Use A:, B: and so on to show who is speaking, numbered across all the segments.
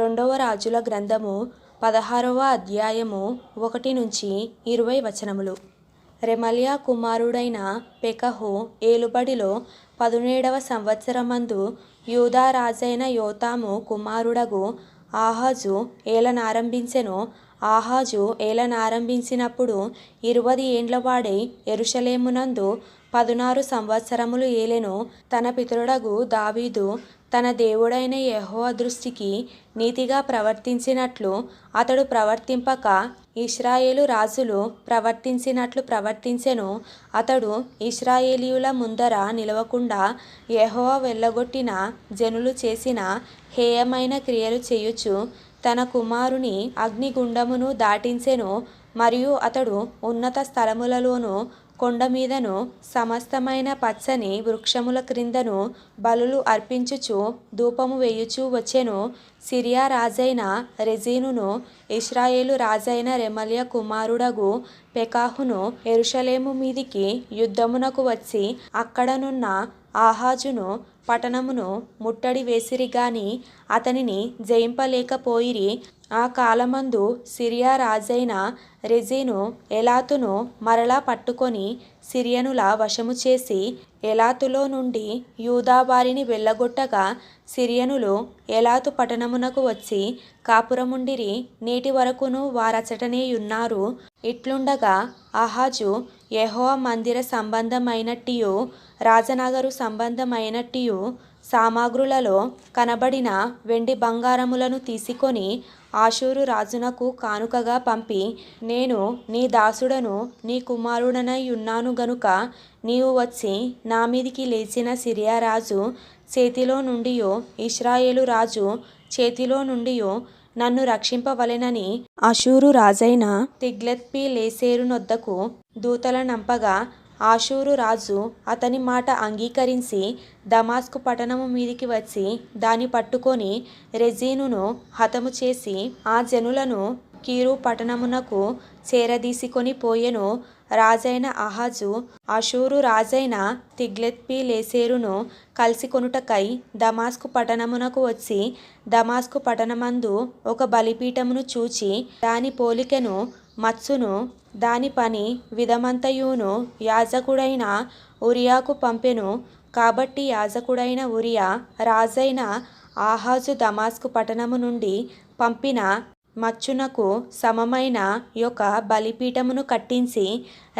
A: రెండవ రాజుల గ్రంథము పదహారవ అధ్యాయము ఒకటి నుంచి ఇరవై వచనములు. రెమలియా కుమారుడైన పెకహు ఏలుబడిలో పదునేడవ సంవత్సరమందు యూదా రాజైన యోతాము కుమారుడగు ఆహాజు ఏలనారంభించెను. ఆహాజు ఏలనారంభించినప్పుడు ఇరువది ఏండ్లవాడై ఎరుషలేమునందు పదునారు సంవత్సరములు ఏలెను. తన పితరుడగు దావీదు తన దేవుడైన యెహోవా దృష్టికి నీతిగా ప్రవర్తించినట్లు అతడు ప్రవర్తింపక ఇస్రాయేలు రాజులు ప్రవర్తించినట్లు ప్రవర్తించెను. అతడు ఇస్రాయేలీయుల ముందర నిలవకుండా యెహోవా వెళ్ళగొట్టిన జనులు చేసిన హేయమైన క్రియలు చేయుచు తన కుమారుని అగ్నిగుండమును దాటించెను. మరియు అతడు ఉన్నత స్థలములలోనూ కొండ మీదను సమస్తమైన పచ్చని వృక్షముల క్రిందను బలులు అర్పించుచు ధూపము వేయుచూ వచ్చెను. సిరియా రాజైన రెజీనును ఇస్రాయేలు రాజైన రెమల్య కుమారుడగు పెకాహును ఎరుషలేము మీదికి యుద్ధమునకు వచ్చి అక్కడనున్న ఆహాజును పట్టణమును ముట్టడి వేసిరి గాని అతనిని జయింపలేకపోయిరి. ఆ కాలమందు సిరియా రాజైన రెజీను ఎలాతును మరలా పట్టుకొని సిరియనుల వశము చేసి ఎలాతులో నుండి యూదా వారిని వెళ్ళగొట్టగా సిరియనులు ఎలాతు పట్టణమునకు వచ్చి కాపురముండిరి నేటి వరకును వారచటనేయున్నారు ఇట్లుండగా అహాజు యెహోవా మందిర సంబంధమైనట్టియు రాజనగరు సంబంధమైనట్టియు సామగ్రులలో కనబడిన వెండి బంగారములను తీసుకొని ఆశూరు రాజునకు కానుకగా పంపి నేను నీ దాసుడను నీ కుమారుడనై ఉన్నాను గనుక నీవు వచ్చి నా మీదికి లేచిన సిరియా రాజు చేతిలో నుండియో ఇశ్రాయేలు రాజు చేతిలో నుండియో నన్ను రక్షింపవలెనని అషూరు రాజైన తిగ్లత్పి లేసేరు నొద్దకు దూతలనంపగా ఆషూరు రాజు అతని మాట అంగీకరించి దమాస్కు పట్టణము మీదికి వచ్చి దాన్ని పట్టుకొని రెజీనును హతము చేసి ఆ జనులను కీరు పట్టణమునకు చేరదీసుకొని పోయెను. రాజైన అహాజు అషూరు రాజైన తిగ్లెత్పి లేసేరును కలిసి కొనుటకై దమాస్కు పట్టణమునకు వచ్చి దమాస్కు పట్టణమందు ఒక బలిపీఠమును చూచి దాని పోలికను మత్సును దాని పని విధమంతయును యాజకుడైన ఉరియాకు పంపెను. కాబట్టి యాజకుడైన ఉరియా రాజైన ఆహాజు దమాస్కు పట్టణము నుండి పంపిన మచ్చునకు సమమైన యొక్క బలిపీఠమును కట్టించి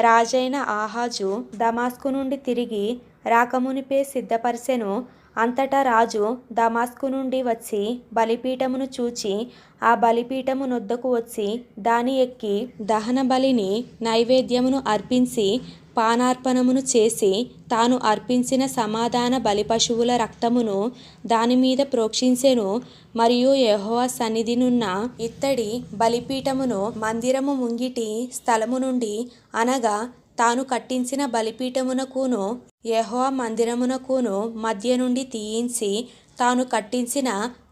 A: రాజైన ఆహాజు దమాస్కు నుండి తిరిగి రాకమునిపే సిద్ధపరిసెను. అంతటా రాజు దమాస్కు నుండి వచ్చి బలిపీఠమును చూచి ఆ బలిపీఠము నొద్దకు వచ్చి దాని ఎక్కి దహన బలిని నైవేద్యమును అర్పించి పానార్పణమును చేసి తాను అర్పించిన సమాధాన బలిపశువుల రక్తమును దానిమీద ప్రోక్షించెను. మరియు యహోవా సన్నిధినున్న ఇత్తడి బలిపీఠమును మందిరము ముంగిటి స్థలము నుండి అనగా తాను కట్టించిన బలిపీఠమునకును యెహోవా మందిరమునకును మధ్య నుండి తీయించి తాను కట్టించిన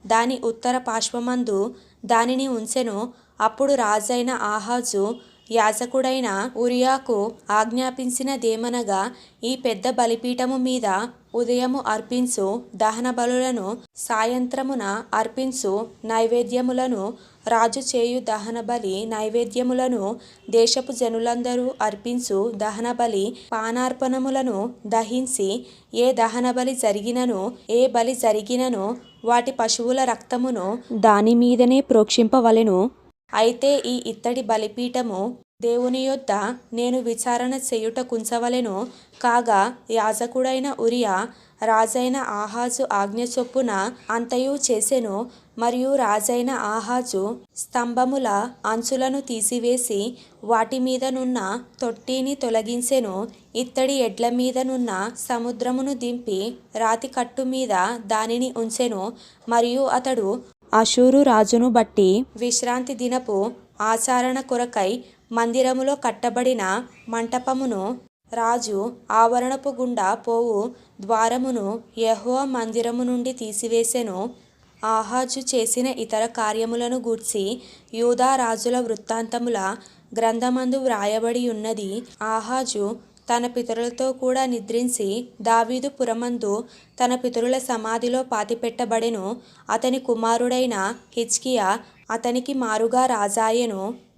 A: దాని ఉత్తర పార్శ్వమందు దానిని ఉంచెను. అప్పుడు రాజైన ఆహాజు యాజకుడైన ఉరియాకు ఆజ్ఞాపించినదేమనగా ఈ పెద్ద బలిపీఠము మీద ఉదయము అర్పించు దహన బలులను సాయంత్రమున అర్పించు నైవేద్యములను రాజు చేయు దహన బలి నైవేద్యములను దేశపు జనులందరూ అర్పించు దహన బలి పానార్పణములను దహించి ఏ దహన బలి జరిగినను ఏ బలి జరిగినను వాటి పశువుల రక్తమును దాని మీదనే ప్రోక్షింపవలెను. అయితే ఈ ఇత్తడి బలిపీఠము దేవుని యొద్ద నేను విచారణ చేయుట కుంచవలెను. కాగా యాజకుడైన ఉరియా రాజైన ఆహాజు ఆజ్ఞ చొప్పున అంతయు చేసెను. మరియు రాజైన ఆహాజు స్తంభముల అంచులను తీసివేసి వాటి మీదనున్న తొట్టిని తొలగించెను. ఇత్తడి ఎడ్ల మీదనున్న సముద్రమును దింపి రాతి కట్టు మీద దానిని ఉంచెను. మరియు అతడు అషూరు రాజును బట్టి విశ్రాంతి దినపు ఆచరణ కొరకై మందిరములో కట్టబడిన మంటపమును రాజు ఆవరణపు గుండా పోవు ద్వారమును యహో మందిరము నుండి తీసివేసెను. ఆహాజు చేసిన ఇతర కార్యములను గూర్చి యూదా రాజుల వృత్తాంతముల గ్రంథమందు వ్రాయబడి ఉన్నది. ఆహాజు తన పితరులతో కూడా నిద్రించి దావీదు పురమందు తన పితరుల సమాధిలో పాతిపెట్టబడెను. అతని కుమారుడైన హిజ్కియా అతనికి మారుగా రాజాయెను.